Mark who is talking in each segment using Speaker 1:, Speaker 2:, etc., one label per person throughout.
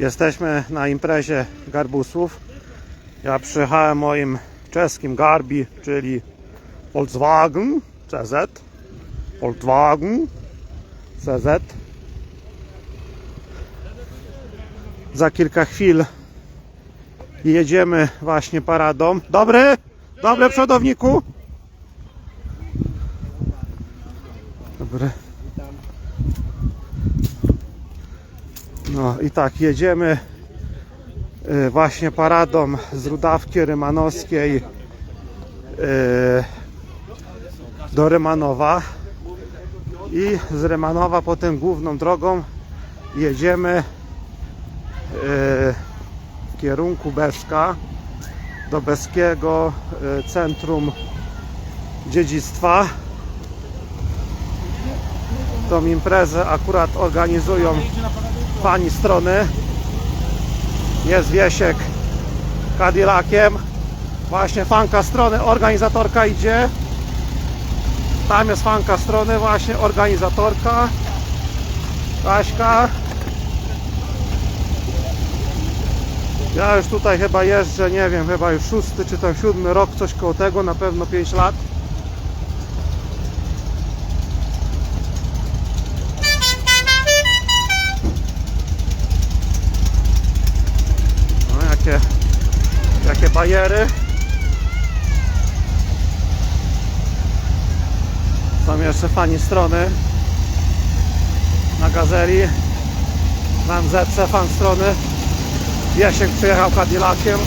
Speaker 1: Jesteśmy na imprezie garbusów. Ja przyjechałem moim czeskim Garbi, czyli Volkswagen CZ. Volkswagen CZ. Za kilka chwil jedziemy właśnie paradą. Dobry? Dobry przodowniku? Dobry. No i tak, jedziemy y, właśnie paradą z Rudawki Rymanowskiej y, do Rymanowa i z Rymanowa potem główną drogą jedziemy y, w kierunku Beska do Beskiego Centrum Dziedzictwa. Tą imprezę akurat organizują fani strony. Jest Wiesiek Cadillaciem. Właśnie fanka strony, organizatorka idzie. Tam jest fanka strony, właśnie organizatorka. Kaśka. Ja już tutaj chyba jeżdżę, nie wiem, chyba już szósty czy tam siódmy rok, coś koło tego, na pewno 5 lat. No jakie, jakie bajery. Są jeszcze fani strony na gazeli. Mam ZC fan strony. Wiesiek przyjechał Cadillaciem.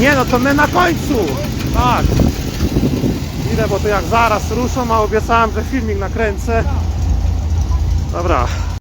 Speaker 1: Nie no to my na końcu. Tak. Idę, bo to jak zaraz ruszą, a obiecałem, że filmik nakręcę. Dobra.